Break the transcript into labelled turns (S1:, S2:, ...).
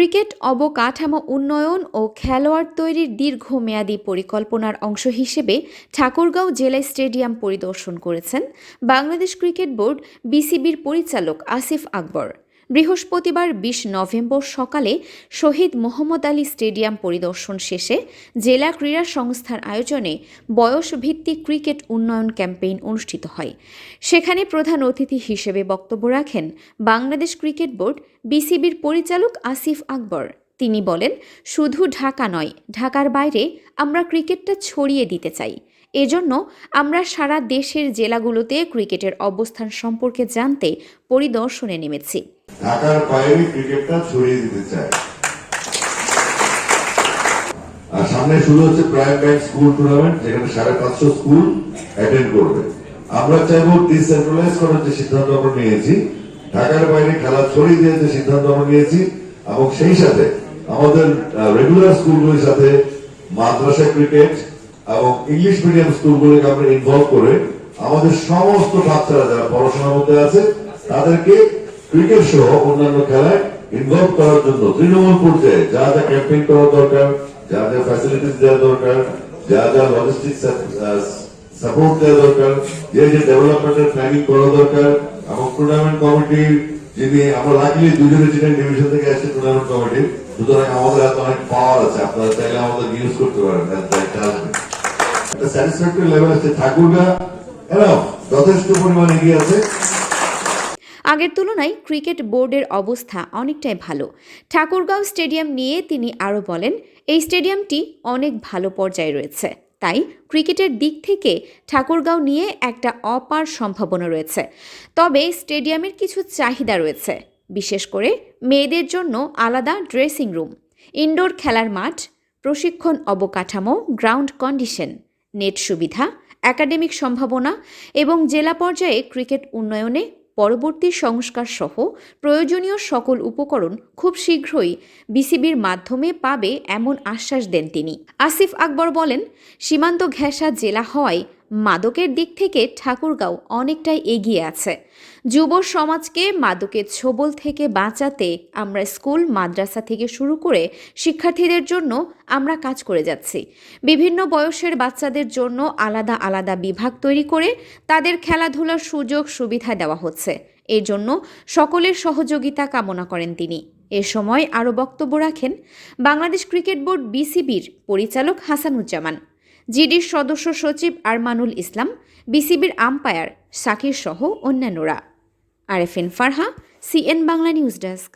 S1: Cricket অবকাঠামো উন্নয়ন ও খেলোয়াড় তৈরির দীর্ঘমেয়াদী পরিকল্পনার অংশ হিসেবে ঠাকুরগাঁও জেলা স্টেডিয়াম পরিদর্শন করেছেন বাংলাদেশ ক্রিকেট বোর্ড বিসিবির পরিচালক আসিফ আকবর। বৃহস্পতিবার বিশ নভেম্বর সকালে শহীদ মোহাম্মদ আলী স্টেডিয়াম পরিদর্শন শেষে জেলা ক্রীড়া সংস্থার আয়োজনে বয়সভিত্তিক ক্রিকেট উন্নয়ন ক্যাম্পেইন অনুষ্ঠিত হয়। সেখানে প্রধান অতিথি হিসেবে বক্তব্য রাখেন বাংলাদেশ ক্রিকেট বোর্ড বিসিবির পরিচালক আসিফ আকবর। তিনি বলেন, শুধু ঢাকা নয়, ঢাকার বাইরে আমরা ক্রিকেটটা ছড়িয়ে দিতে চাই। এজন্য আমরা সারা দেশের জেলাগুলোতে ক্রিকেটের অবস্থান সম্পর্কে জানতে পরিদর্শনে নেমেছি।
S2: ঢাকার বাইরে ক্রিকেটটা ছড়িয়ে দিতে চায়। আর সামনে শুরু হচ্ছে প্রাইম ব্যাংক স্কুল টুর্নামেন্ট যেখানে সাড়ে পাঁচশো স্কুল অ্যাটেন্ড করবে। আমরা চাইব ডিসেন্ট্রালাইজ করার যে সিদ্ধান্ত আমরা নিয়েছি, ঢাকার বাইরে খেলা ছড়িয়ে দেওয়ার যে সিদ্ধান্ত আমরা নিয়েছি, এবং সেই সাথে আমাদের রেগুলার স্কুলগুলির সাথে মাদ্রাসা ক্রিকেট এবং ইংলিশ মিডিয়াম স্কুলগুলোকে আমরা ইনভলভ করে আমাদের সমস্ত বাচ্চারা যারা পড়াশোনার মধ্যে আছে, তাদেরকে ক্রিকেট সহ অন্যান্য খেলায় ইনভলভ করার জন্য তৃণমূল পর্যায়ে যা যা ক্যাম্পেইন করা দরকার, যা যা ফ্যাসিলিটিস দেওয়া দরকার, যা যা লজিস্টিক সাপোর্ট দেওয়া দরকার, যে যে ডেভেলপমেন্টের প্ল্যানিং করা দরকার, এবং টুর্নামেন্ট কমিটির যিনি আমরা লাকিলি দুজনে ছিলেন ডিভিশন থেকে আসছে টুর্নামেন্ট কমিটির সুতরাং আমাদের হাতে অনেক পাওয়ার আছে, আপনারা চাইলে আমাদের ইউজ করতে পারেন একটা স্যাটিসফ্যাক্টরি লেভেল আছে ঠাকুরগা এরাও যথেষ্ট পরিমাণ এগিয়ে আছে।
S1: আগের তুলনায় ক্রিকেট বোর্ডের অবস্থা অনেকটাই ভালো। ঠাকুরগাঁও স্টেডিয়াম নিয়ে তিনি আরও বলেন, এই স্টেডিয়ামটি অনেক ভালো পর্যায়ে রয়েছে। তাই ক্রিকেটের দিক থেকে ঠাকুরগাঁও নিয়ে একটা অপার সম্ভাবনা রয়েছে। তবে স্টেডিয়ামের কিছু চাহিদা রয়েছে, বিশেষ করে মেয়েদের জন্য আলাদা ড্রেসিং রুম, ইনডোর খেলার মাঠ, প্রশিক্ষণ অবকাঠামো, গ্রাউন্ড কন্ডিশন, নেট সুবিধা, একাডেমিক সম্ভাবনা এবং জেলা পর্যায়ে ক্রিকেট উন্নয়নে পরবর্তী সংস্কার সহ প্রয়োজনীয় সকল উপকরণ খুব শীঘ্রই বিসিবির মাধ্যমে পাবে এমন আশ্বাস দেন তিনি। আসিফ আকবর বলেন, সীমান্ত ঘেঁষা জেলা হওয়ায় মাদকের দিক থেকে ঠাকুরগাঁও অনেকটাই এগিয়ে আছে। যুব সমাজকে মাদকের ছোবল থেকে বাঁচাতে আমরা স্কুল, মাদ্রাসা থেকে শুরু করে শিক্ষার্থীদের জন্য আমরা কাজ করে যাচ্ছি। বিভিন্ন বয়সের বাচ্চাদের জন্য আলাদা আলাদা বিভাগ তৈরি করে তাদের খেলাধুলার সুযোগ সুবিধা দেওয়া হচ্ছে। এর জন্য সকলের সহযোগিতা কামনা করেন তিনি। এ সময় আরও বক্তব্য রাখেন বাংলাদেশ ক্রিকেট বোর্ড বিসিবির পরিচালক হাসানুজ্জামান। জিডির সদস্য সচিব আরমানুল ইসলাম, বিসিবির আম্পায়ার সাকির সহ অন্যান্যরা। RFN Farha, CN Bangla news desk.